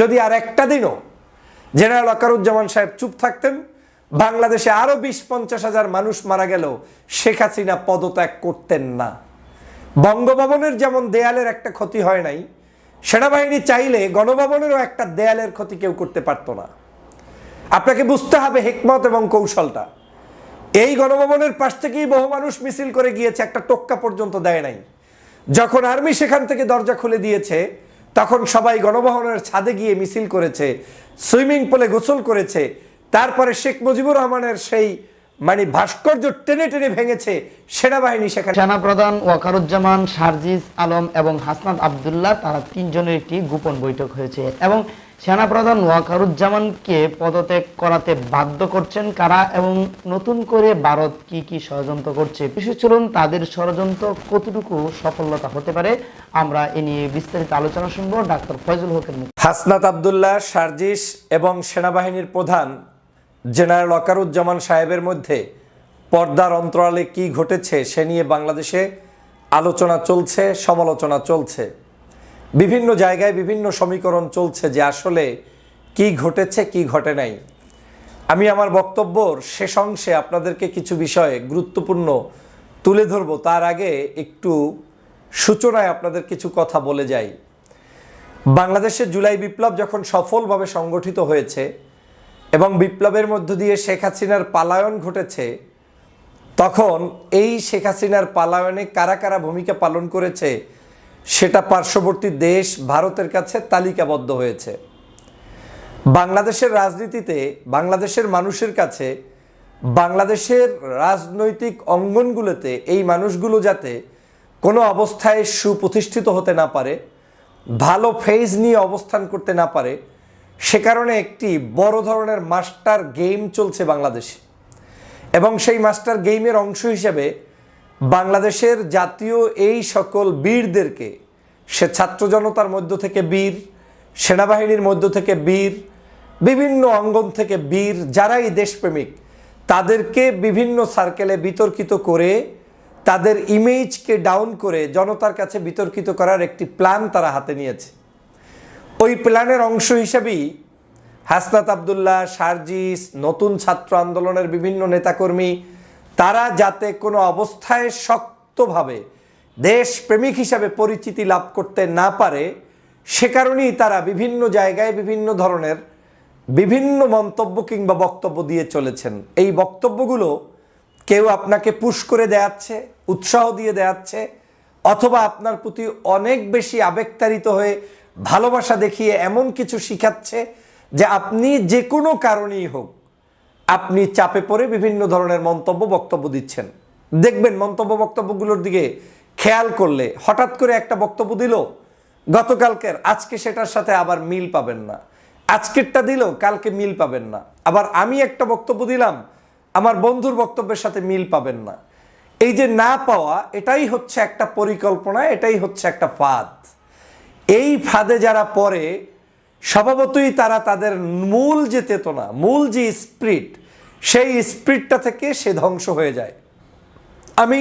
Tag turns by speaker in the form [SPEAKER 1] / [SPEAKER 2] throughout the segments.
[SPEAKER 1] যদি আর একটা দিনও জেনারেল আকারুজ্জামান সাহেব চুপ থাকতেন, বাংলাদেশে আরও বিশ পঞ্চাশ হাজার মানুষ মারা গেল শেখ হাসিনা পদত্যাগ করতেন না। বঙ্গভবনের যেমন দেয়ালের একটা ক্ষতি হয় নাই, সেনাবাহিনী চাইলে গণভবনেরও একটা দেয়ালের ক্ষতি কেউ করতে পারতো না। আপনাকে বুঝতে হবে হেকমত এবং কৌশলটা। এই গণভবনের পাশ থেকেই বহু মানুষ মিছিল করে গিয়েছে, একটা টোক্কা পর্যন্ত দেয় নাই। যখন আর্মি সেখান থেকে দরজা খুলে দিয়েছে তখন সবাই গণভবনের ছাদে গিয়ে মিছিল করেছে, সুইমিং পুলে গোসল করেছে, তারপরে শেখ মুজিবুর রহমানের সেই মানে ভাস্কর্য টেনে টেনে ভেঙেছে সেনাবাহিনী সেখানে।
[SPEAKER 2] সেনাপ্রধান ওয়াকারুজ্জামান সার্জিস আলম এবং হাসনাত আবদুল্লাহ, তারা তিনজনের একটি গোপন বৈঠক হয়েছে। এবং সেনাপ্রধান ওয়াকারুজ্জামানকে পদত্যাগ করাতে বাধ্য করছেন কারা এবং নতুন করে ভারত কি কি ষড়যন্ত্র করছে? বিশেষ চলুন তাদের ষড়যন্ত্র কতটুকু সফলতা হতে পারে? আমরা এ নিয়ে বিস্তারিত আলোচনা শুনব ডাক্তার ফয়জুল হকের মুখ।
[SPEAKER 1] হাসনাত আবদুল্লাহ, সার্জিস এবং সেনাবাহিনীর প্রধান জেনারেল ওয়াকারুজ্জামান সাহেবের মধ্যে পর্দার অন্তরালে কি ঘটেছে সে নিয়ে বাংলাদেশে আলোচনা চলছে, সমালোচনা চলছে। বিভিন্ন জায়গায় বিভিন্ন সমীকরণ চলছে যে আসলে কি ঘটেছে, কি ঘটে নাই। আমি আমার বক্তব্যর শেষ অংশে আপনাদেরকে কিছু বিষয়ে গুরুত্বপূর্ণ তুলে ধরব। তার আগে একটু সূচনায় আপনাদের কিছু কথা বলে যাই। বাংলাদেশের জুলাই বিপ্লব যখন সফলভাবে সংগঠিত হয়েছে এবং বিপ্লবের মধ্য দিয়ে শেখ হাসিনার পালায়ন ঘটেছে, তখন এই শেখ হাসিনার পালায়নে কারা কারা ভূমিকা পালন করেছে সেটা পার্শ্ববর্তী দেশ ভারতের কাছে তালিকাবদ্ধ হয়েছে। বাংলাদেশের রাজনীতিতে বাংলাদেশের মানুষের কাছে বাংলাদেশের রাজনৈতিক অঙ্গনগুলোতে এই মানুষগুলো যাতে কোনো অবস্থায় সুপ্রতিষ্ঠিত হতে না পারে, ভালো ফেজ নিয়ে অবস্থান করতে না পারে, সে কারণে একটি বড় ধরনের মাস্টার গেম চলছে বাংলাদেশে। এবং সেই মাস্টার গেমের অংশ হিসেবে বাংলাদেশের জাতীয় এই সকল বীরদেরকে, সে ছাত্র জনতার মধ্য থেকে বীর, সেনাবাহিনীর মধ্য থেকে বীর, বিভিন্ন অঙ্গন থেকে বীর, যারাই দেশপ্রেমিক, তাদেরকে বিভিন্ন সার্কেলে বিতর্কিত করে, তাদের ইমেজকে ডাউন করে জনতার কাছে বিতর্কিত করার একটি প্ল্যান তারা হাতে নিয়েছে। ওই প্ল্যানের অংশ হিসেবেই হাসনাত আবদুল্লাহ, সার্জিস, নতুন ছাত্র আন্দোলনের বিভিন্ন নেতাকর্মী তারা যাতে কোনো অবস্থায় শক্তভাবে দেশপ্রেমিক হিসাবে পরিচিতি লাভ করতে না পারে, সে কারণেই তারা বিভিন্ন জায়গায় বিভিন্ন ধরনের বিভিন্ন মন্তব্য কিংবা বক্তব্য দিয়ে চলেছেন। এই বক্তব্যগুলো কেউ আপনাকে পুশ করে দেয়াচ্ছে, উৎসাহ দিয়ে দেয়াচ্ছে, অথবা আপনার প্রতি অনেক বেশি আবেগতাড়িত হয়ে ভালোবাসা দেখিয়ে এমন কিছু শিখাচ্ছে যে আপনি যে কোনো কারণেই হোক আপনি চাপে পড়ে বিভিন্ন ধরনের মন্তব্য, বক্তব্য দিচ্ছেন। দেখবেন মন্তব্য, বক্তব্যগুলোর দিকে খেয়াল করলে হঠাৎ করে একটা বক্তব্য দিল, গতকালকের, আজকে সেটার সাথে আবার মিল পাবেন না। আজকেরটা দিল, কালকে মিল পাবেন না। আবার আমি একটা বক্তব্য দিলাম, আমার বন্ধুর বক্তব্যের সাথে মিল পাবেন না। এই যে না পাওয়া, এটাই হচ্ছে একটা পরিকল্পনা, এটাই হচ্ছে একটা ফাঁদ। এই ফাঁদে যারা পড়ে স্বভাবতই তারা তাদের মূল যে চেতনা, মূল যে স্প্রিট, সেই স্প্রিটটা থেকে সে ধ্বংস হয়ে যায়। আমি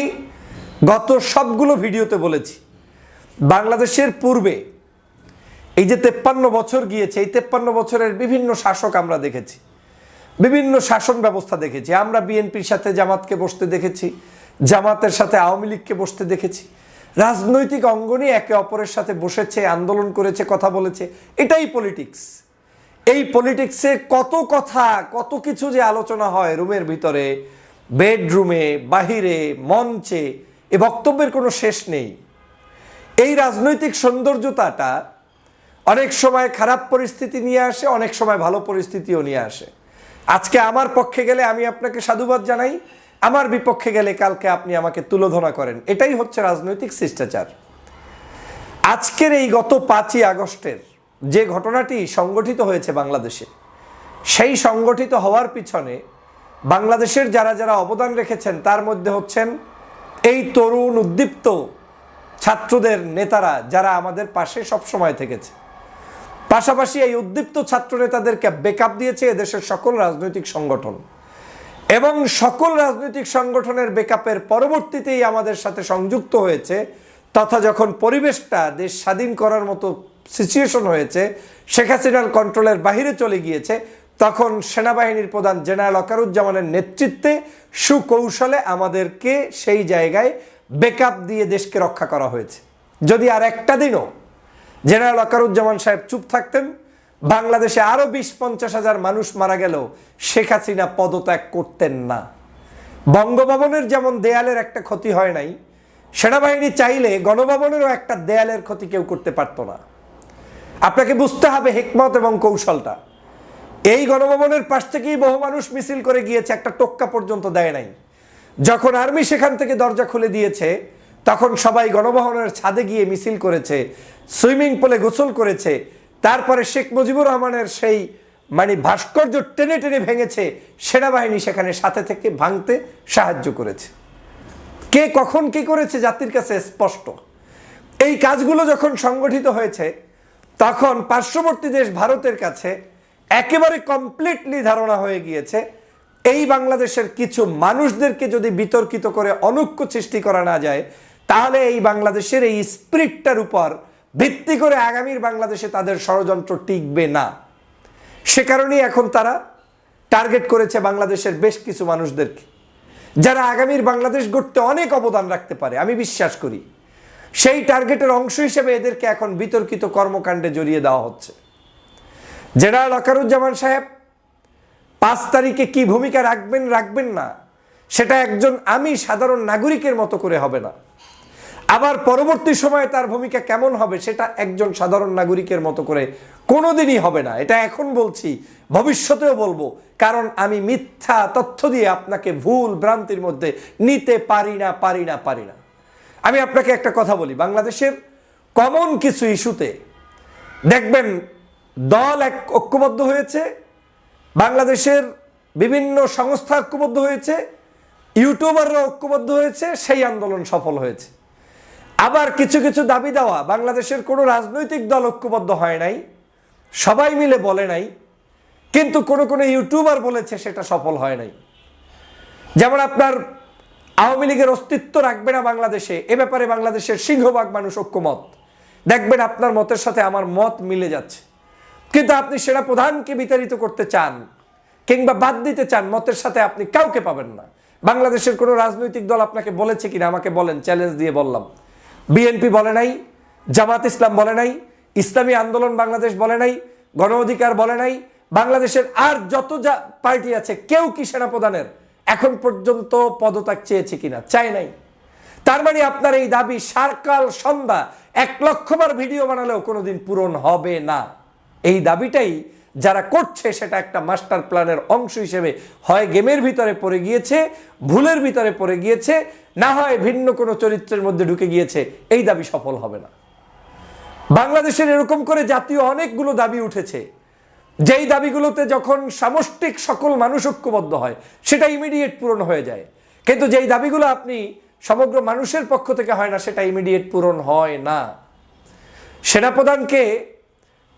[SPEAKER 1] গত সবগুলো ভিডিওতে বলেছি, বাংলাদেশের পূর্বে এই যে তেপ্পান্ন বছর গিয়েছে, এই তেপ্পান্ন বছরের বিভিন্ন শাসক আমরা দেখেছি, বিভিন্ন শাসন ব্যবস্থা দেখেছি। আমরা বিএনপির সাথে জামাতকে বসতে দেখেছি, জামাতের সাথে আওয়ামী লীগকে বসতে দেখেছি রাজনৈতিক অঙ্গনই একে অপরের সাথে বসেছে, আন্দোলন করেছে, কথা বলেছে, এটাই পলিটিক্স এই পলিটিক্সে কত কথা, কত কিছু যে আলোচনা হয় রুমের ভিতরে বেডরুমে বাহিরে, মঞ্চে, এ বক্তব্যের কোনো শেষ নেই। এই রাজনৈতিক সৌন্দর্যতাটা অনেক সময় খারাপ পরিস্থিতি নিয়ে আসে, অনেক সময় ভালো পরিস্থিতিও নিয়ে আসে। আজকে আমার পক্ষে গেলে আমি আপনাকে সাধুবাদ জানাই। আমার বিপক্ষে গেলে কালকে আপনি আমাকে তুলোধনা করেন। এটাই হচ্ছে রাজনৈতিক শিষ্টাচার। আজকের এই গত পাঁচই আগস্টের যে ঘটনাটি সংগঠিত হয়েছে বাংলাদেশে, সেই সংগঠিত হওয়ার পিছনে বাংলাদেশের যারা যারা অবদান রেখেছেন, তার মধ্যে হচ্ছেন এই তরুণ উদ্দীপ্ত ছাত্রদের নেতারা যারা আমাদের পাশে সবসময় থেকেছে। পাশাপাশি এই উদ্দীপ্ত ছাত্র নেতাদেরকে বেকআপ দিয়েছে এদেশের সকল রাজনৈতিক সংগঠন। এবং সকল রাজনৈতিক সংগঠনের বেকআপের পরবর্তীতেই আমাদের সাথে সংযুক্ত হয়েছে, তথা যখন পরিবেশটা দেশ স্বাধীন করার মতো সিচুয়েশন হয়েছে, শেখ হাসিনার কন্ট্রোলের বাহিরে চলে গিয়েছে, তখন সেনাবাহিনীর প্রধান জেনারেল অকারুজ্জামানের নেতৃত্বে সুকৌশলে আমাদেরকে সেই জায়গায় বেকআপ দিয়ে দেশকে রক্ষা করা হয়েছে। যদি আর একটা দিনও জেনারেল অকারুজ্জামান সাহেব চুপ থাকতেন বাংলাদেশে আরও বিশ পঞ্চাশ হাজার মানুষ মারা গেল। শেখ হাসিনা পদত্যাগ করতেন না। বঙ্গভবনের যেমন দেয়ালের একটা ক্ষতি হয় নাই, সেনাবাহিনী চাইলে গণভবনেরও একটা দেয়ালের ক্ষতি কেউ করতে পারতো না। আপনাকে বুঝতে হবে হেকমত এবং কৌশলটা। এই গণভবনের পাশ থেকেই বহু মানুষ মিছিল করে গিয়েছে, একটা টোক্কা পর্যন্ত দেয় নাই। যখন আর্মি সেখান থেকে দরজা খুলে দিয়েছে, তখন সবাই গণভবনের ছাদে গিয়ে মিছিল করেছে, সুইমিং পুলে গোসল করেছে তারপরে শেখ মুজিবুর রহমানের সেই মানে ভাস্কর্য টেনে টেনে ভেঙেছে সেনাবাহিনী সেখানে সাথে থেকে ভাঙতে সাহায্য করেছে। কে কখন কি করেছে জাতির কাছে স্পষ্ট। এই কাজগুলো যখন সংগঠিত হয়েছে, তখন পার্শ্ববর্তী দেশ ভারতের কাছে একেবারে কমপ্লিটলি ধারণা হয়ে গিয়েছে, এই বাংলাদেশের কিছু মানুষদেরকে যদি বিতর্কিত করে, অনৈক্য সৃষ্টি করা না যায়, তাহলে এই বাংলাদেশের এই স্পিরিটটার উপর ভিত্তি করে আগামীর বাংলাদেশে তাদের ষড়যন্ত্র টিকবে না। সে কারণেই এখন তারা টার্গেট করেছে বাংলাদেশের বেশ কিছু মানুষদেরকে, যারা আগামীর বাংলাদেশ গড়তে অনেক অবদান রাখতে পারে, আমি বিশ্বাস করি। সেই টার্গেটের অংশ হিসেবে এদেরকে এখন বিতর্কিত কর্মকাণ্ডে জড়িয়ে দেওয়া হচ্ছে। জেনারেল অকারুজ্জামান সাহেব, পাঁচ তারিখে কি ভূমিকা রাখবেন রাখবেন না, সেটা একজন আমি সাধারণ নাগরিকের মতো করে হবে না। আবার পরবর্তী সময়ে তার ভূমিকা কেমন হবে সেটা একজন সাধারণ নাগরিকের মতো করে কোনোদিনই হবে না। এটা এখন বলছি, ভবিষ্যতেও বলব, কারণ আমি মিথ্যা তথ্য দিয়ে আপনাকে ভুল ভ্রান্তির মধ্যে নিতে পারি না পারি না পারি না। আমি আপনাকে একটা কথা বলি, বাংলাদেশের কমন কিছু ইস্যুতে দেখবেন দল এক ঐক্যবদ্ধ হয়েছে, বাংলাদেশের বিভিন্ন সংস্থা ঐক্যবদ্ধ হয়েছে ইউটিউবাররা ঐক্যবদ্ধ হয়েছে, সেই আন্দোলন সফল হয়েছে। আবার কিছু কিছু দাবি দেওয়া, বাংলাদেশের কোনো রাজনৈতিক দল ঐক্যবদ্ধ হয় নাই, সবাই মিলে বলে নাই, কিন্তু কোনো কোনো ইউটিউবার বলেছে সেটা সফল হয় নাই। যেমন আপনার আওয়ামী লীগের অস্তিত্ব রাখবে না বাংলাদেশে, এ ব্যাপারে বাংলাদেশের সিংহভাগ মানুষ ঐক্যমত। দেখবেন আপনার মতের সাথে আমার মত মিলে যাচ্ছে। কিন্তু আপনি সেরা প্রধানকে বিতাড়িত করতে চান, কিংবা বাদ দিতে চান, মতের সাথে আপনি কাউকে পাবেন না। বাংলাদেশের কোনো রাজনৈতিক দল আপনাকে বলেছে কিনা, আমাকে বলেন চ্যালেঞ্জ দিয়ে বললাম। বিএনপি বলে নাই, জামাত ইসলাম বলে নাই, ইসলামী আন্দোলন বাংলাদেশ বলে নাই, গণ অধিকার বলে নাই, বাংলাদেশের আর যত যা পার্টি আছে, কেউ কি সেনাপ্রধানের এখন পর্যন্ত পদত্যাগ চেয়েছে কিনা? চায় নাই। তার মানে আপনার এই দাবি সারকাল সন্ধ্যা, এক লক্ষবার ভিডিও বানালেও কোনোদিন পূরণ হবে না। এই দাবিটাই যারা করছে, সেটা একটা মাস্টার প্ল্যানের অংশ হিসেবে হয়, গেমের ভিতরে পড়ে গিয়েছে, ভুলের ভিতরে পড়ে গিয়েছে না হয় ভিন্ন কোনো চরিত্রের মধ্যে ঢুকে গিয়েছে, এই দাবি সফল হবে না। বাংলাদেশের এরকম করে জাতীয় অনেকগুলো দাবি উঠেছে। যেই দাবিগুলোতে যখন সামষ্টিক সকল মানুষ ঐক্যবদ্ধ হয়, সেটা ইমিডিয়েট পূরণ হয়ে যায়। কিন্তু যেই দাবিগুলো আপনি সমগ্র মানুষের পক্ষ থেকে হয় না, সেটা ইমিডিয়েট পূরণ হয় না। সেনাপ্রধানকে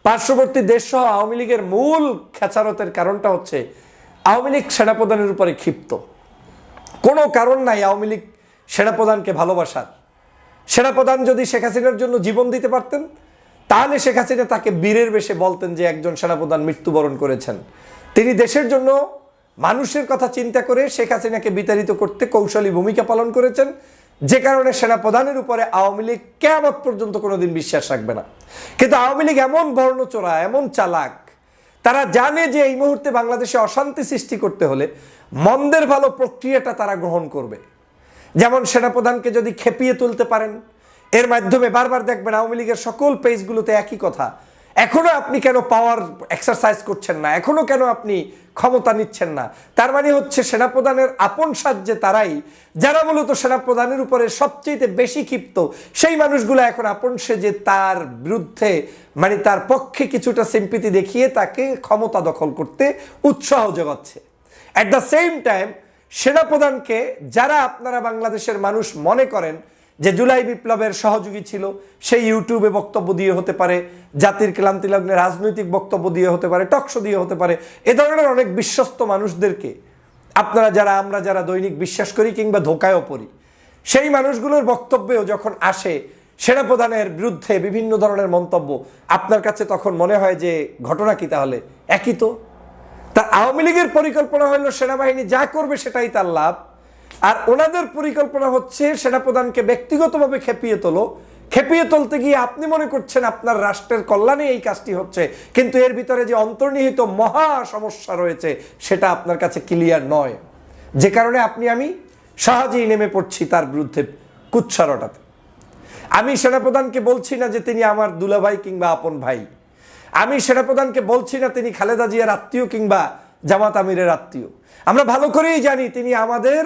[SPEAKER 1] পার্শ্ববর্তী দেশ সহ আওয়ামী লীগের মূল খেচারতের কারণটা হচ্ছে, আওয়ামী লীগ সেনাপ্রধানের উপরে ক্ষিপ্ত। কোনো কারণ নাই আওয়ামী লীগ সেনাপ্রধানকে ভালোবাসার। সেনাপ্রধান যদি শেখ হাসিনার জন্য জীবন দিতে পারতেন, তাহলে শেখ হাসিনা তাকে বীরের বেশে বলতেন যে একজন সেনাপ্রধান মৃত্যুবরণ করেছেন। তিনি দেশের জন্য মানুষের কথা চিন্তা করে শেখ হাসিনাকে বিতাড়িত করতে কৌশলী ভূমিকা পালন করেছেন। যে কারণে সেনাপ্রধানের উপরে আওয়ামী লীগ কেমত পর্যন্ত কোনোদিন বিশ্বাস রাখবে না। কিন্তু আওয়ামী লীগ এমন বর্ণচোরা, এমন চালাক, তারা জানে যে এই মুহূর্তে বাংলাদেশে অশান্তি সৃষ্টি করতে হলে মন্দের ভালো প্রক্রিয়াটা তারা গ্রহণ করবে। যেমন সেনাপ্রধানকে যদি খেপিয়ে তুলতে পারেন, এর মাধ্যমে বারবার দেখবেন আওয়ামী লীগের সকল পেজগুলোতে একই কথা। এখনও আপনি কেন পাওয়ার এক্সারসাইজ করছেন না? এখনও কেন আপনি ক্ষমতা নিচ্ছেন না? তার মানে হচ্ছে সেনাপ্রধানের আপন সাহায্যে তারাই, যারা মূলত সেনাপ্রধানের উপরে সবচেয়ে বেশি ক্ষিপ্ত, সেই মানুষগুলো এখন আপন সেজে তার বিরুদ্ধে মানে তার পক্ষে কিছুটা সিম্পিতি দেখিয়ে তাকে ক্ষমতা দখল করতে উৎসাহ জোগাচ্ছে অ্যাট দ্য সেম টাইম সেনাপ্রধানকে যারা আপনারা বাংলাদেশের মানুষ মনে করেন যে জুলাই বিপ্লবের সহযোগী ছিল, সেই ইউটিউবে বক্তব্য দিয়ে হতে পারে, জাতির ক্লান্তি লগ্নে রাজনৈতিক বক্তব্য দিয়ে হতে পারে টকশো দিয়ে হতে পারে, এ ধরনের অনেক বিশ্বস্ত মানুষদেরকে আপনারা যারা, আমরা যারা দৈনিক বিশ্বাস করি কিংবা ধোকায়ও পড়ি, সেই মানুষগুলোর বক্তব্যেও যখন আসে সেনাপ্রধানের বিরুদ্ধে বিভিন্ন ধরনের মন্তব্য, আপনার কাছে তখন মনে হয় যে ঘটনা কি তাহলে? একই তো? তা আওয়ামী লীগের পরিকল্পনা হলো সেনাবাহিনী যা করবে সেটাই তার লাভ। আর ওনাদের পরিকল্পনা হচ্ছে সেনাপ্রধানকে ব্যক্তিগতভাবে খেপিয়ে তোলো। খেপিয়ে তুলতে গিয়ে আপনি মনে করছেন আপনার রাষ্ট্রের কল্যাণে এই কাজটি হচ্ছে, কিন্তু এর ভিতরে যে অন্তর্নিহিত মহা সমস্যা রয়েছে সেটা আপনার কাছে ক্লিয়ার নয়। যে কারণে আপনি আমি সহজেই নেমে পড়ছি তার বিরুদ্ধে কুৎসা রটাতে। আমি সেনাপ্রধানকে বলছি না যে তিনি আমার দুলাভাই কিংবা আপন ভাই। আমি সেনা প্রধানকে বলছি না তিনি খালেদা জিয়ার আত্মীয় কিংবা জামাত আমিরের আত্মীয়। আমরা ভালো করেই জানি তিনি আমাদের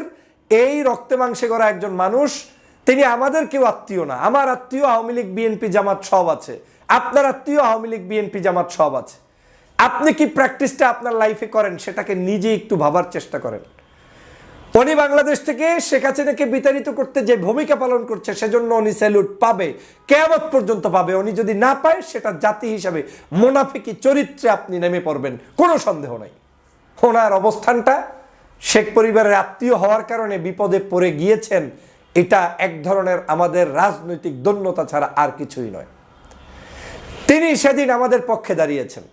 [SPEAKER 1] এই রক্তে মাংসে করা একজন মানুষ। তিনি আমাদের কেউ আত্মীয় না। আমার আত্মীয় আওয়ামী লীগ, বিএনপি, জামাত সব আছে। আপনার আত্মীয় আওয়ামী লীগ, বিএনপি, জামাত সব আছে। আপনি কি প্র্যাকটিসটা আপনার লাইফে করেন, সেটাকে নিজে একটু ভাবার চেষ্টা করেন। উনি বাংলাদেশ থেকে শেখ হাসিনাকে বিতাড়িত করতে যে ভূমিকা পালন করছে, সেজন্য উনি স্যালুট পাবে, কেয়ামত পর্যন্ত পাবে। উনি যদি না পায়, সেটা জাতি হিসাবে মোনাফিকি চরিত্রে আপনি নেমে পড়বেন, কোনো সন্দেহ নাই। ওনার অবস্থানটা, শেখ পরিবারের আত্মীয় হওয়ার কারণে বিপদে পড়ে গিয়েছেন, এটা এক ধরনের আমাদের রাজনৈতিক দন্যতা ছাড়া আর কিছুই নয়। তিনি সেদিন আমাদের পক্ষে দাঁড়িয়েছেন।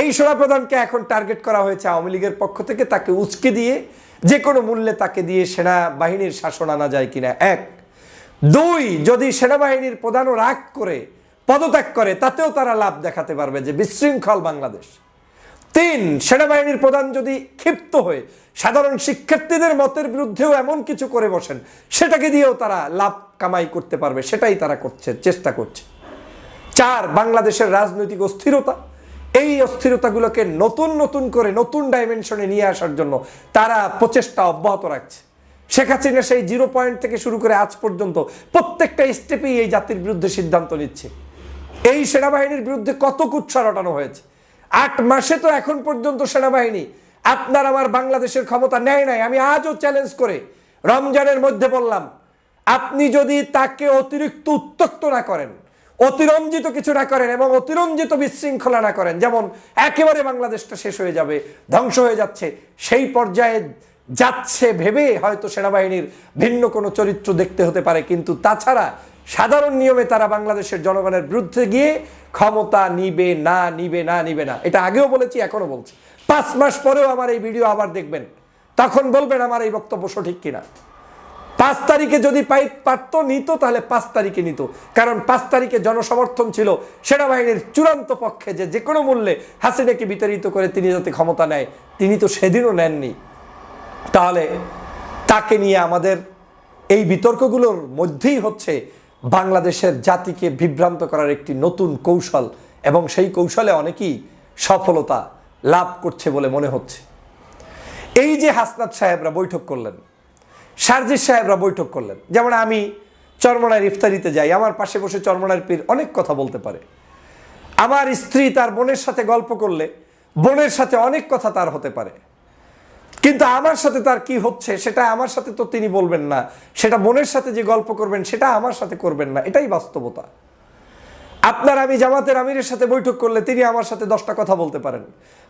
[SPEAKER 1] এই সেনাপ্রধানকে এখন টার্গেট করা হয়েছে আওয়ামী লীগের পক্ষ থেকে, তাকে উচকে দিয়ে যে কোনো মূল্যে তাকে দিয়ে সেনাবাহিনীর শাসন আনা যায় কিনা? এক। দুই, যদি সেনাবাহিনীর প্রধানও রাগ করে, পদত্যাগ করে, তাতেও তারা লাভ দেখাতে পারবে যে বিশৃঙ্খল বাংলাদেশ। তিন, সেনাবাহিনীর প্রধান যদি ক্ষিপ্ত হয়ে সাধারণ শিক্ষার্থীদের মতের বিরুদ্ধেও এমন কিছু করে বসেন, সেটাকে দিয়েও তারা লাভ কামাই করতে পারবে, সেটাই তারা করছে, চেষ্টা করছে। চার, বাংলাদেশের রাজনৈতিক অস্থিরতা। এই অস্থিরতাগুলোকে নতুন নতুন করে নতুন ডাইমেনশনে নিয়ে আসার জন্য তারা প্রচেষ্টা অব্যাহত রাখছে। শেখ হাসিনা সেই জিরো পয়েন্ট থেকে শুরু করে আজ পর্যন্ত প্রত্যেকটা স্টেপেই এই জাতির বিরুদ্ধে সিদ্ধান্ত নিচ্ছে। এই সেনাবাহিনীর বিরুদ্ধে কত কুৎসা রটানো হয়েছে? আট মাসে তো এখন পর্যন্ত সেনাবাহিনী, আপনার আমার বাংলাদেশের ক্ষমতা নেয় নাই, আমি আজও চ্যালেঞ্জ করে রমজানের মধ্যে বললাম, আপনি যদি তাকে অতিরিক্ত উত্তক্ত না করেন অতিরঞ্জিত কিছু না করেন এবং অতিরঞ্জিত বিশৃঙ্খলা না করেন। যেমন একেবারে বাংলাদেশটা শেষ হয়ে যাবে, ধ্বংস হয়ে যাচ্ছে, সেই পর্যায়ে যাচ্ছে ভেবে হয়তো সেনাবাহিনীর ভিন্ন কোনো চরিত্র দেখতে হতে পারে। কিন্তু তাছাড়া সাধারণ নিয়মে তারা বাংলাদেশের জনগণের বিরুদ্ধে গিয়ে ক্ষমতা নিবে, না নিবে না নিবে না। এটা আগেও বলেছি এখনও বলছি। পাঁচ মাস পরেও আমার এই ভিডিও আবার দেখবেন। তখন বলবেন আমার এই বক্তব্য সঠিক কিনা। পাঁচ তারিখে যদি পাই পারতো নিত, তাহলে পাঁচ তারিখে নিত। কারণ পাঁচ তারিখে জনসমর্থন ছিল সেনাবাহিনীর চূড়ান্ত পক্ষে যে যে কোনো মূল্যে হাসিনাকে বিতাড়িত করে তিনি যাতে ক্ষমতা নেয়, তিনি তো সেদিনও নেননি। তাহলে তাকে নিয়ে আমাদের এই বিতর্কগুলোর মধ্যেই হচ্ছে বাংলাদেশের জাতিকে বিভ্রান্ত করার একটি নতুন কৌশল এবং সেই কৌশলে অনেকেই সফলতা লাভ করছে বলে মনে হচ্ছে। এই যে হাসনাত সাহেবরা বৈঠক করলেন সারজিস সাহেবরা বৈঠক করলেন। যেমন আমি চরমনার ইফতারিতে যাই, আমার পাশে বসে চরমনার পীর অনেক কথা বলতে পারে। আমার স্ত্রী তার বোনের সাথে গল্প করলে, বোনের সাথে অনেক কথা তার হতে পারে। কিন্তু আমার সাথে তার কি হচ্ছে, সেটা আমার সাথে তো তিনি বলবেন না। সেটা বোনের সাথে যে গল্প করবেন, সেটা আমার সাথে করবেন না। এটাই বাস্তবতা। আপনার আমি জামাতের আমিরের সাথে বৈঠক করলে তিনি আমার সাথে দশটা কথা বলতে পারেন।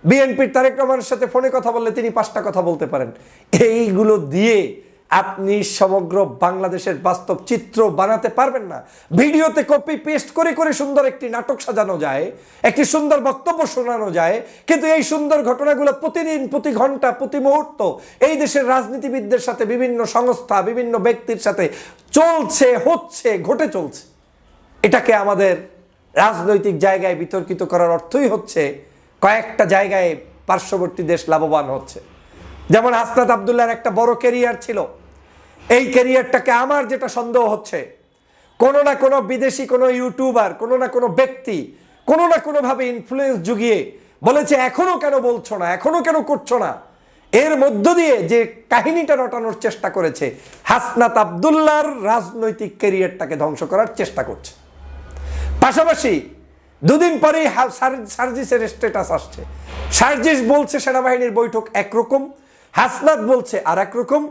[SPEAKER 1] বিএনপির তারেক রহমানের সাথে ফোনে কথা বললে তিনি পাঁচটা কথা বলতে পারেন। এইগুলো দিয়ে আপনি সমগ্র বাংলাদেশের বাস্তব চিত্র বানাতে পারবেন না। ভিডিওতে কপি পেস্ট করে করে সুন্দর একটি নাটক সাজানো যায়, একটি সুন্দর বক্তব্য শোনানো যায়, কিন্তু এই সুন্দর ঘটনাগুলো প্রতিদিন, প্রতি ঘণ্টা, প্রতি মুহূর্ত এই দেশের রাজনীতিবিদদের সাথে, বিভিন্ন সংস্থা, বিভিন্ন ব্যক্তির সাথে চলছে, হচ্ছে, ঘটে চলছে। এটাকে আমাদের রাজনৈতিক জায়গায় বিতর্কিত করার অর্থই হচ্ছে কয়েকটা জায়গায় পার্শ্ববর্তী দেশ লাভবান হচ্ছে। যেমন হাসনাত আবদুল্লাহর একটা বড় কেরিয়ার ছিল। এই ক্যারিয়ারটাকে আমার যেটা সন্দেহ হচ্ছে, কোনো না কোনো বিদেশি, কোনো ইউটিউবার, কোনো না কোনো ব্যক্তি, কোনো না কোনোভাবে ইনফ্লুয়েন্স জুগিয়ে বলেছে, এখনও কেন বলছো না? এখনও কেন করছ না? এর মধ্য দিয়ে যে কাহিনীটা রটানোর চেষ্টা করেছে, হাসনাত আবদুল্লাহর রাজনৈতিক ক্যারিয়ারটাকে ধ্বংস করার চেষ্টা করছে। পাশাপাশি দুদিন পরেই সার্জিসের স্টেটাস আসছে। সার্জিস বলছে, সেনাবাহিনীর বৈঠক একরকম, হাসনাত বলছে আর রকম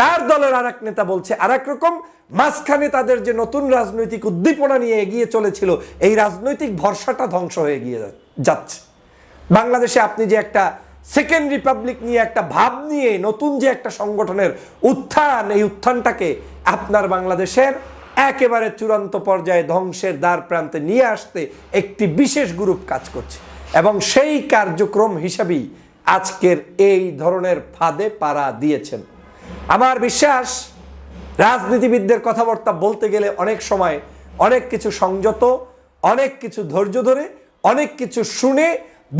[SPEAKER 1] তার দলের আর নেতা বলছে আর রকম, মাঝখানে তাদের যে নতুন রাজনৈতিক উদ্দীপনা নিয়ে এগিয়ে চলেছিল, এই রাজনৈতিক ভরসাটা ধ্বংস হয়ে গিয়ে যাচ্ছে। বাংলাদেশে আপনি যে একটা সেকেন্ড রিপাবলিক নিয়ে একটা ভাব নিয়ে নতুন যে একটা সংগঠনের উত্থান, এই উত্থানটাকে আপনার বাংলাদেশের একেবারে চূড়ান্ত পর্যায়ে ধ্বংসের দ্বার প্রান্তে নিয়ে আসতে একটি বিশেষ গ্রুপ কাজ করছে। এবং সেই কার্যক্রম হিসাবেই আজকের এই ধরনের ফাঁদে পাড়া দিয়েছেন আমার বিশ্বাস, রাজনীতিবিদদের কথাবার্তা বলতে গেলে অনেক সময় অনেক কিছু সংযত, অনেক কিছু ধৈর্য ধরে, অনেক কিছু শুনে,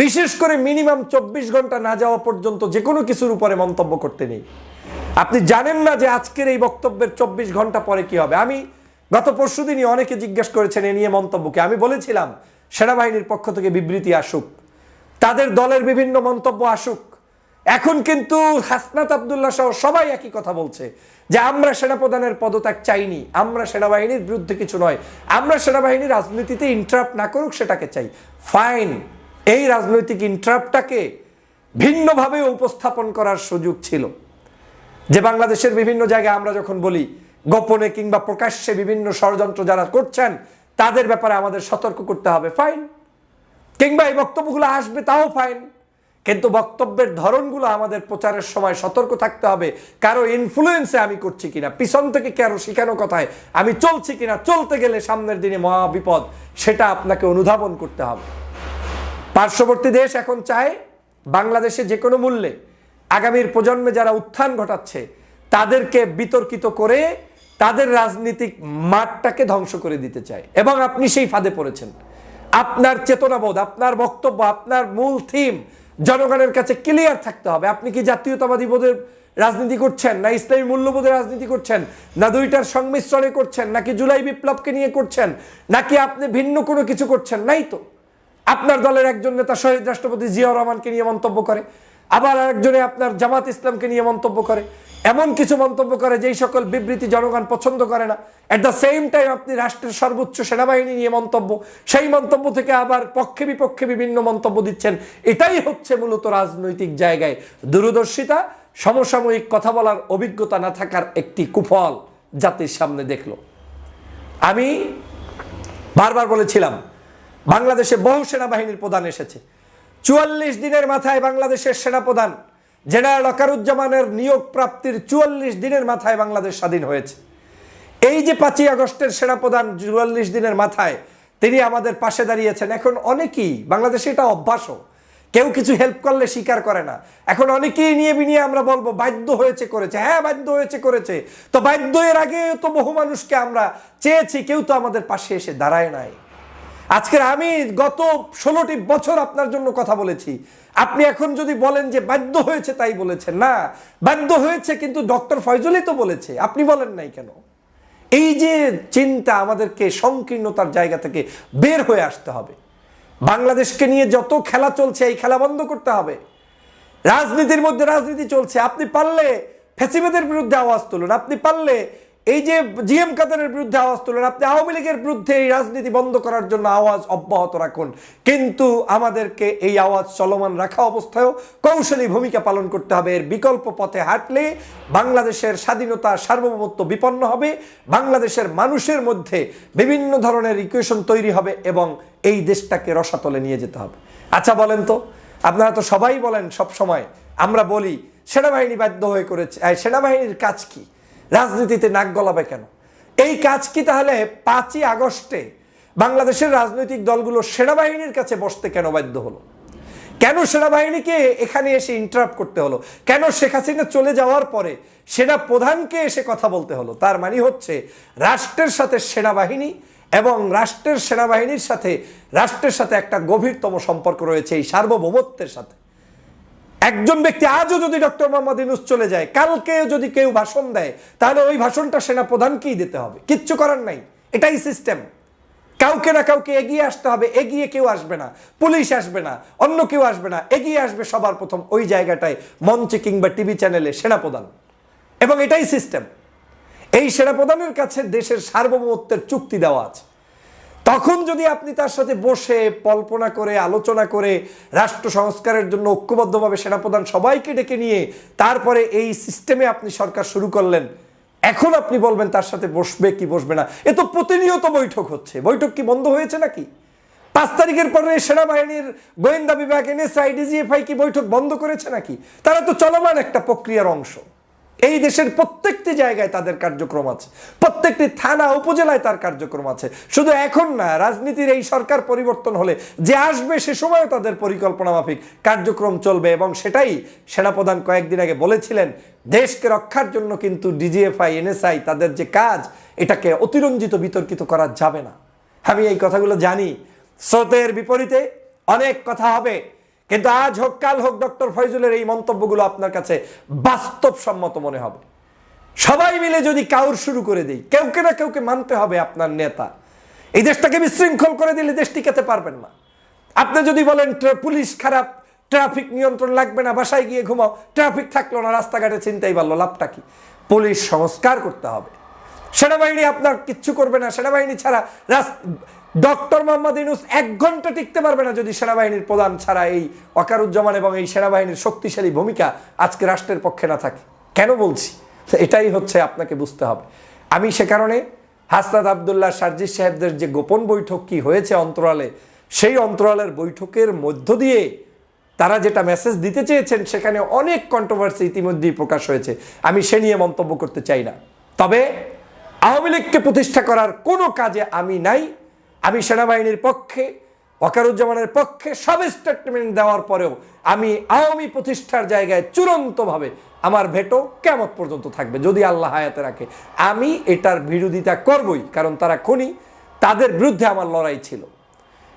[SPEAKER 1] বিশেষ করে মিনিমাম চব্বিশ ঘণ্টা না যাওয়া পর্যন্ত যে কোনো কিছুর উপরে মন্তব্য করতে নেই। আপনি জানেন না যে আজকের এই বক্তব্যের চব্বিশ ঘণ্টা পরে কি হবে। আমি গত পরশু দিনই অনেকে জিজ্ঞেস করেছেন এ নিয়ে মন্তব্যকে। আমি বলেছিলাম, সেনাবাহিনীর পক্ষ থেকে বিবৃতি আসুক, তাদের দলের বিভিন্ন মন্তব্য আসুক এখন কিন্তু হাসনাত আবদুল্লাহ সহ সবাই একই কথা বলছে যে আমরা সেনাপ্রধানের পদত্যাগ চাইনি, আমরা সেনাবাহিনীর বিরুদ্ধে কিছু নয়, আমরা সেনাবাহিনী রাজনীতিতে ইন্টারাপ্ট না করুক সেটাকে চাই। ফাইন এই রাজনৈতিক ইন্টারাপ্টটাকে ভিন্নভাবে উপস্থাপন করার সুযোগ ছিল। যে বাংলাদেশের বিভিন্ন জায়গায় আমরা যখন বলি, গোপনে কিংবা প্রকাশ্যে বিভিন্ন ষড়যন্ত্র যারা করছেন, তাদের ব্যাপারে আমাদের সতর্ক করতে হবে। ফাইন কিংবা এই বক্তব্যগুলো আসবে তাও ফাইন কিন্তু বক্তব্যের ধরনগুলো আমাদের প্রচারের সময় সতর্ক থাকতে হবে। কারও ইনফ্লুয়েন্সে আমি করছি কিনা, পিছন থেকে কারও শিখানো কথায়, আমি চলছি কিনা, চলতে গেলে সামনের দিনে মহা বিপদ, সেটা আপনাকে অনুধাবন করতে হবে। পার্শ্ববর্তী দেশ এখন চায় বাংলাদেশে যে কোনো মূল্যে আগামীর প্রজন্মে যারা উত্থান ঘটাচ্ছে, তাদেরকে বিতর্কিত করে তাদের রাজনীতিক মাঠটাকে ধ্বংস করে দিতে চায়। এবং আপনি সেই ফাঁদে পড়েছেন। আপনার চেতনাবোধ, আপনার বক্তব্য, আপনার মূল থিম জনগণের কাছে ক্লিয়ার থাকতে হবে। আপনি কি জাতীয়তাবাদী বোধের রাজনীতি করছেন, না ইসলামী মূল্যবোধের রাজনীতি করছেন, না দুইটার সংমিশ্রণে করছেন, নাকি জুলাই বিপ্লবকে নিয়ে করছেন, নাকি আপনি ভিন্ন কোনো কিছু করছেন? নাই তো। আপনার দলের একজন নেতা শহীদ রাষ্ট্রপতি জিয়াউর রহমানকে নিয়ে মন্তব্য করে, আবার আরেকজনে আপনার জামাত ইসলামকে নিয়ে মন্তব্য করে। এমন কিছু মন্তব্য করে যেই সকল বিবৃতি জনগণ পছন্দ করে না। অ্যাট দ্য সেম টাইম আপনি রাষ্ট্রের সর্বোচ্চ সেনাবাহিনী নিয়ে মন্তব্য, সেই মন্তব্য থেকে আবার পক্ষে বিপক্ষে বিভিন্ন মন্তব্য দিচ্ছেন। এটাই হচ্ছে মূলত রাজনৈতিক জায়গায় দূরদর্শিতা, সমসাময়িক কথা বলার অভিজ্ঞতা না থাকার একটি কুফল জাতির সামনে দেখল। আমি বারবার বলেছিলাম, বাংলাদেশে বহু সেনাবাহিনীর প্রধান এসেছে। চুয়াল্লিশ দিনের মাথায় বাংলাদেশের সেনাপ্রধান জেনারেল অকারুজ্জামানের নিয়োগ প্রাপ্তির চুয়াল্লিশ দিনের মাথায় বাংলাদেশ স্বাধীন হয়েছে। এই যে পাঁচই আগস্টের সেনাপ্রধান চুয়াল্লিশ দিনের মাথায় তিনি আমাদের পাশে দাঁড়িয়েছেন, এখন অনেকেই, বাংলাদেশে এটা অভ্যাসও, কেউ কিছু হেল্প করলে স্বীকার করে না। এখন অনেকেই নিয়ে বিনিয়ে আমরা বলব, বাধ্য হয়েছে করেছে। হ্যাঁ বাধ্য হয়েছে করেছে। তো বাধ্য এর আগে তো বহু মানুষকে আমরা চেয়েছি, কেউ তো আমাদের পাশে এসে দাঁড়ায় নাই। আজকের আমি গত ষোলোটি বছর আপনার জন্য কথা বলেছি। আপনি এখন যদি বলেন যে বাধ্য হয়েছে তাই বলেছেন, না, বাধ্য হয়েছে কিন্তু ডক্টর ফয়জলই তো বলেছে, আপনি বলেন নাই কেন? এই যে চিন্তা আমাদেরকে সংকীর্ণতার জায়গা থেকে বের হয়ে আসতে হবে। বাংলাদেশকে নিয়ে যত খেলা চলছে, এই খেলা বন্ধ করতে হবে। রাজনীতির মধ্যে রাজনীতি চলছে, আপনি পারলে ফেসিবেদের বিরুদ্ধে আওয়াজ তুলুন, আপনি পারলে এই যে জিএম কাদারের বিরুদ্ধে আওয়াজ তুলুন আপনি আওয়ামী লীগের বিরুদ্ধে এই রাজনীতি বন্ধ করার জন্য আওয়াজ অব্যাহত রাখুন। কিন্তু আমাদেরকে এই আওয়াজ চলমান রাখা অবস্থায়ও কৌশলী ভূমিকা পালন করতে হবে। এর বিকল্প পথে হাঁটলে বাংলাদেশের স্বাধীনতা সার্বভৌমত্ব বিপন্ন হবে, বাংলাদেশের মানুষের মধ্যে বিভিন্ন ধরনের ইকুয়েশন তৈরি হবে এবং এই দেশটাকে রসাতলে নিয়ে যেতে হবে। আচ্ছা বলেন তো, আপনারা তো সবাই বলেন সব সময় আমরা বলি, সেনাবাহিনী বাধ্য হয়ে করেছে সেনাবাহিনীর কাজ কি? রাজনীতিতে নাক গলাবে কেন? এই কাজ কি তাহলে পাঁচই আগস্টে বাংলাদেশের রাজনৈতিক দলগুলো সেনাবাহিনীর কাছে বসতে কেন বাধ্য হলো? কেন সেনাবাহিনীকে এখানে এসে ইন্টারাপ্ট করতে হলো? কেন শেখ হাসিনা চলে যাওয়ার পরে সেনা প্রধানকে এসে কথা বলতে হলো? তার মানে হচ্ছে রাষ্ট্রের সাথে সেনাবাহিনী এবং রাষ্ট্রের সেনাবাহিনীর সাথে, রাষ্ট্রের সাথে একটা গভীরতম সম্পর্ক রয়েছে এই সার্বভৌমত্বের সাথে। একজন ব্যক্তি আজও যদি ডক্টর মোহাম্মদ ইউনুস চলে যায়, কালকে যদি কেউ ভাষণ দেয়, তাহলে ওই ভাষণটা সেনা প্রধানকেই দিতে হবে। কিচ্ছু করার নাই। এটাই সিস্টেম কাউকে না কাউকে এগিয়ে আসতে হবে, এগিয়ে কেউ আসবে না। পুলিশ আসবে না, অন্য কেউ আসবে না। এগিয়ে আসবে সবার প্রথম ওই জায়গাটায়, মঞ্চে কিংবা টিভি চ্যানেলে সেনাপ্রধান। এবং এটাই সিস্টেম এই সেনাপ্রধানের কাছে দেশের সার্বভৌমত্বের চুক্তি দেওয়া আছে। তখন যদি আপনি তার সাথে বসে কল্পনা করে, আলোচনা করে, রাষ্ট্র সংস্কারের জন্য ঐক্যবদ্ধভাবে সেনাপ্রধান সবাইকে ডেকে নিয়ে তারপরে এই সিস্টেমে আপনি সরকার শুরু করলেন, এখন আপনি বলবেন তার সাথে বসবে কি বসবে না? এ তো প্রতিনিয়ত বৈঠক হচ্ছে। বৈঠক কি বন্ধ হয়েছে নাকি? পাঁচ তারিখের পরে সেনাবাহিনীর গোয়েন্দা বিভাগ এনএসআই ডিজিএফআই কি বৈঠক বন্ধ করেছে নাকি? তারা তো চলমান একটা প্রক্রিয়ার অংশ। এই দেশের প্রত্যেকটি জায়গায় তাদের কার্যক্রম আছে, প্রত্যেকটি থানা, উপজেলায় তার কার্যক্রম আছে। শুধু এখন না, রাজনীতির এই সরকার পরিবর্তন হলে যে আসবে সে সময়ও তাদের পরিকল্পনা মাফিক কার্যক্রম চলবে এবং সেটাই সেনাপ্রধান কয়েকদিন আগে বলেছিলেন, দেশকে রক্ষার জন্য কিন্তু ডিজিএফআই, এনএসআই তাদের যে কাজ, এটাকে অতিরঞ্জিত বিতর্কিত করা যাবে না। আমি এই কথাগুলো জানি। স্রোতের বিপরীতে অনেক কথা হবে। কিন্তু আজ হোক, কাল হোক, ডক্টর ফয়জুলের এই মন্তব্যগুলো আপনার কাছে বাস্তবসম্মত মনে হবে। সবাই মিলে যদি কাউর শুরু করে দেই, কেউকে না কেউকে মানতে হবে আপনার নেতা। এই দেশটাকে বিশৃঙ্খল করে দিলে দেশ টিকাতে পারবেন না। আপনি যদি বলেন পুলিশ খারাপ, ট্রাফিক নিয়ন্ত্রণ লাগবে না, বাসায় গিয়ে ঘুমাও, ট্রাফিক থাকল না, রাস্তাঘাটে চিন্তাই পারল লাভটা কি? পুলিশ সংস্কার করতে হবে। সেনাবাহিনী আপনার কিচ্ছু করবে না, সেনাবাহিনী ছাড়া ডক্টর মোহাম্মদ ইউনুস এক ঘণ্টা টিকতে পারবে না যদি সেনাবাহিনীর প্রধান ছাড়া এই ওয়াকারুজ্জামান এবং এই সেনাবাহিনীর শক্তিশালী ভূমিকা আজকে রাষ্ট্রের পক্ষে না থাকে। কেন বলছি? এটাই হচ্ছে আপনাকে বুঝতে হবে। আমি সে কারণে হাসনাত আবদুল্লাহ সার্জিস সাহেবদের যে গোপন বৈঠক কি হয়েছে অন্তরালে, সেই অন্তরালের বৈঠকের মধ্য দিয়ে তারা যেটা মেসেজ দিতে চেয়েছেন, সেখানে অনেক কন্ট্রোভার্সি ইতিমধ্যেই প্রকাশ হয়েছে। আমি সে নিয়ে মন্তব্য করতে চাই না। তবে আওয়ামী লীগকে প্রতিষ্ঠা করার কোনো কাজে আমি নাই। আমি সেনাবাহিনীর পক্ষে, ওয়াকারুজ্জামানের পক্ষে সব স্টেটমেন্ট দেওয়ার পরেও আমি আওয়ামী প্রতিষ্ঠার জায়গায় চূড়ান্তভাবে আমার ভেটো কেমত পর্যন্ত থাকবে, যদি আল্লাহ হায়াতে রাখে। আমি এটার বিরোধিতা করবই, কারণ তারা খুনি, তাদের বিরুদ্ধে আমার লড়াই ছিল।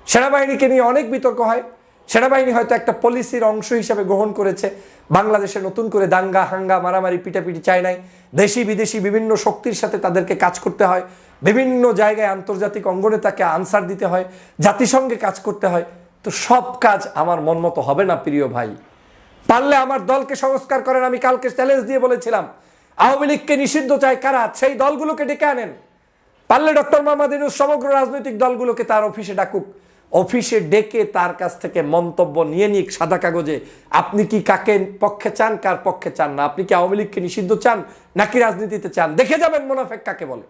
[SPEAKER 1] সেনাবাহিনীকে নিয়ে অনেক বিতর্ক হয়। সেনাবাহিনী হয়তো একটা পলিসির অংশ হিসাবে গ্রহণ করেছে। বাংলাদেশে নতুন করে দাঙ্গা, হাঙ্গা, মারামারি, পিটাপিটি চায় নাই। দেশি, বিদেশি বিভিন্ন শক্তির সাথে তাদেরকে কাজ করতে হয়। বিভিন্ন জায়গায় আন্তর্জাতিক অঙ্গনে তাকে আনসার দিতে হয়। জাতিসংঘে কাজ করতে হয়। তো সব কাজ আমার মন মতো হবে না, প্রিয় ভাই। পারলে আমার দলকে সংস্কার করেন, আমি কালকে চ্যালেঞ্জ দিয়ে বলেছিলাম। আওয়ামী লীগকে নিষিদ্ধ চায় কারা? সেই দলগুলোকে ডেকে আনেন। পারলে ডক্টর মোহাম্মদ সমগ্র রাজনৈতিক দলগুলোকে তার অফিসে ডাকুক। অফিসে ডেকে তার কাছ থেকে মন্তব্য নিয়ে নিক সাদা কাগজে। আপনি কি কাকে পক্ষে চান, কার পক্ষে চান না? আপনি কি আওয়ামী লীগকে নিষিদ্ধ চান নাকি রাজনীতিতে চান? দেখে যাবেন মোনাফেক কাকে বলে।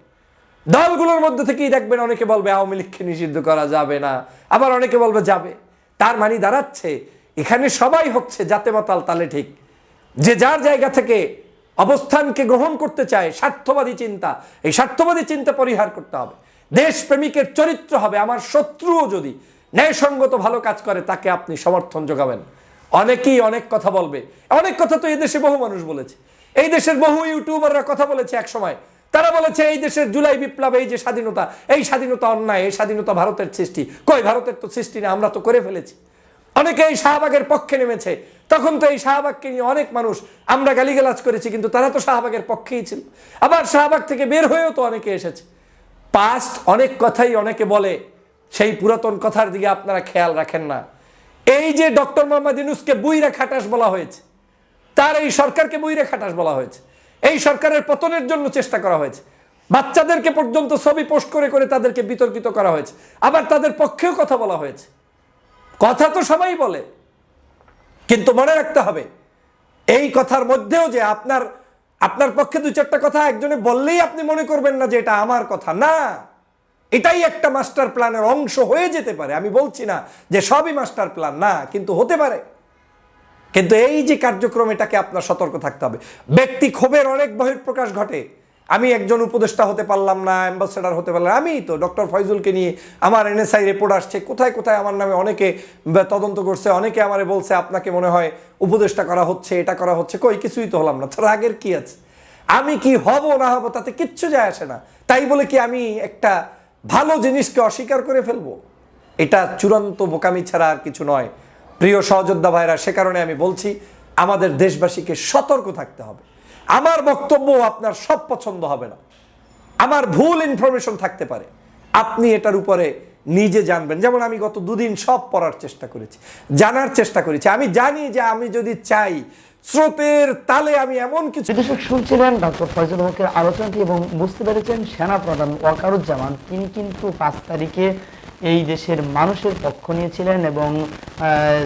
[SPEAKER 1] দলগুলোর মধ্যে থেকেই দেখবেন অনেকে বলবে, আওয়ামী লীগকে নিষিদ্ধ করা যাবে না। আবার অনেকে বলবে, যাবে। তার মানে দাঁড়াচ্ছে। এখানে সবাই হচ্ছে জাতে মাতাল, তালে ঠিক। যে যার জায়গা থেকে অবস্থানকে গ্রহণ করতে চায়, স্বার্থবাদী চিন্তা, এই স্বার্থবাদী চিন্তা পরিহার করতে হবে। দেশপ্রেমিকের চরিত্র হবে। আমার শত্রুও যদি ন্যায়সঙ্গত ভালো কাজ করে, তাকে আপনি সমর্থন যোগাবেন। অনেকেই অনেক কথা বলবে। অনেক কথা তো এই দেশে বহু মানুষ বলেছে। এই দেশের বহু ইউটিউবাররা কথা বলেছে এক সময়। তারা বলেছে, এই দেশের জুলাই বিপ্লব, এই যে স্বাধীনতা, এই স্বাধীনতা অন্যায়, এই স্বাধীনতা ভারতের সৃষ্টি। কই, ভারতের তো সৃষ্টি না, আমরা তো করে ফেলেছি। অনেকে এই শাহবাগের পক্ষে নেমেছে। তখন তো এই শাহবাগকে নিয়ে অনেক মানুষ আমরা গালিগালাজ করেছি, কিন্তু তারা তো শাহবাগের পক্ষেই ছিল। আবার শাহবাগ থেকে বের হয়েও তো অনেকে এসেছে। পাস্ট অনেক কথাই অনেকে বলে সেই পুরাতন কথার দিকে আপনারা খেয়াল রাখেন না। এই যে ডক্টর মোহাম্মদ ইউনুসকে বুইরা খাটাস বলা হয়েছে, তার এই সরকারকে বইরে খাটাস বলা হয়েছে, এই সরকারের পতনের জন্য চেষ্টা করা হয়েছে, বাচ্চাদেরকে পর্যন্ত ছবি পোস্ট করে করে তাদেরকে বিতর্কিত করা হয়েছে, আবার তাদের পক্ষেও কথা বলা হয়েছে। কথা তো সবাই বলে, কিন্তু মনে রাখতে হবে, এই কথার মধ্যেও যে আপনার আপনার পক্ষে দু চারটা কথা একজনে বললেই আপনি মনে করবেন না যে এটা আমার কথা, না। এটাই একটা মাস্টার প্ল্যানের অংশ হয়ে যেতে পারে। আমি বলছি না যে সবই মাস্টার প্ল্যান না, কিন্তু হতে পারে। কিন্তু এই যে কার্যক্রম, এটাকে আপনার সতর্ক থাকতে হবে। ব্যক্তি ক্ষোভের অনেক বহিঃপ্রকাশ ঘটে। আমি একজন উপদেষ্টা হতে পারলাম না অ্যাম্বাসেডার হতে পারলাম আমি তো, ডক্টর ফয়জুলকে নিয়ে আমার এনএসআই রিপোর্ট আসছে। কোথায় কোথায় আমার নামে অনেকে তদন্ত করছে, অনেকে আমারে বলছে, আপনাকে মনে হয় উপদেষ্টা করা হচ্ছে, এটা করা হচ্ছে। কই, কিছুই তো হলাম না। তো আগের কি আছে? আমি কি হব, না হব, তাতে কিচ্ছু যায় আসে না। তাই বলে কি আমি একটা ভালো জিনিসকে অস্বীকার করে ফেলব। এটা চূড়ান্ত বোকামি ছাড়া আর কিছু নয়। প্রিয় সহযোদ্ধা ভাইরা, সে কারণে আমি বলছি, আমাদের দেশবাসীকে সতর্ক থাকতে হবে। আমার বক্তব্য আপনার সব পছন্দ হবে না। আমার ভুল ইনফরমেশন থাকতে পারে। আপনি এটার উপরে নিজে জানবেন। যেমন আমি গত দুদিন সব পড়ার চেষ্টা করেছি, জানার চেষ্টা করেছি। আমি জানি যে আমি যদি চাই স্রোতের তালে আমি এমন কিছু
[SPEAKER 2] দর্শক শুনছিলেন ডক্টর ফয়জুল হকের আলোচনাটি এবং বুঝতে পেরেছেন সেনা প্রধান ওয়াকারুজ্জামান। তিনি কিন্তু পাঁচ তারিখে এই দেশের মানুষের পক্ষ নিয়েছিলেন এবং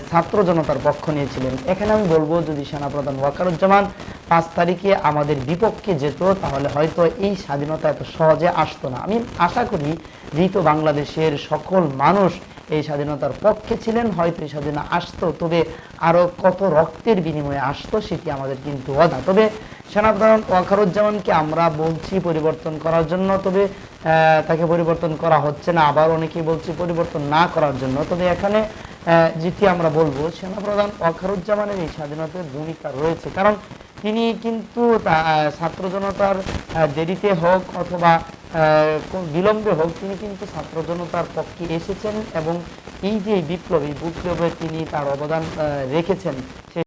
[SPEAKER 2] ছাত্র জনতার পক্ষ নিয়েছিলেন। এখানে আমি বলব, যদি সেনাপ্রধান ওয়াকারুজ্জামান পাঁচ তারিখে আমাদের বিপক্ষে যেত, তাহলে হয়তো এই স্বাধীনতা এত সহজে আসতো না। আমি আশা করি মৃত বাংলাদেশের সকল মানুষ এই স্বাধীনতার পক্ষে ছিলেন, হয়তো এই স্বাধীনতা আসতো, তবে আরও কত রক্তের বিনিময়ে আসতো সেটি আমাদের কিন্তু অধা তবে সেনাপ্রধান ওয়াকারুজ্জামানকে আমরা বলছি পরিবর্তন করার জন্য, তবে তাকে পরিবর্তন করা হচ্ছে না। আবার অনেকেই বলছি পরিবর্তন না করার জন্য। তবে এখানে যেটি আমরা বলব, সেনাপ্রধান অখারুজ্জামানের এই স্বাধীনতার ভূমিকা রয়েছে। কারণ তিনি কিন্তু ছাত্র জনতার দেরিতে হোক অথবা বিলম্বে হোক, তিনি কিন্তু ছাত্র জনতার পক্ষে এসেছেন এবং এই যে বিপ্লবী বিপ্লবে তিনি তার অবদান রেখেছেন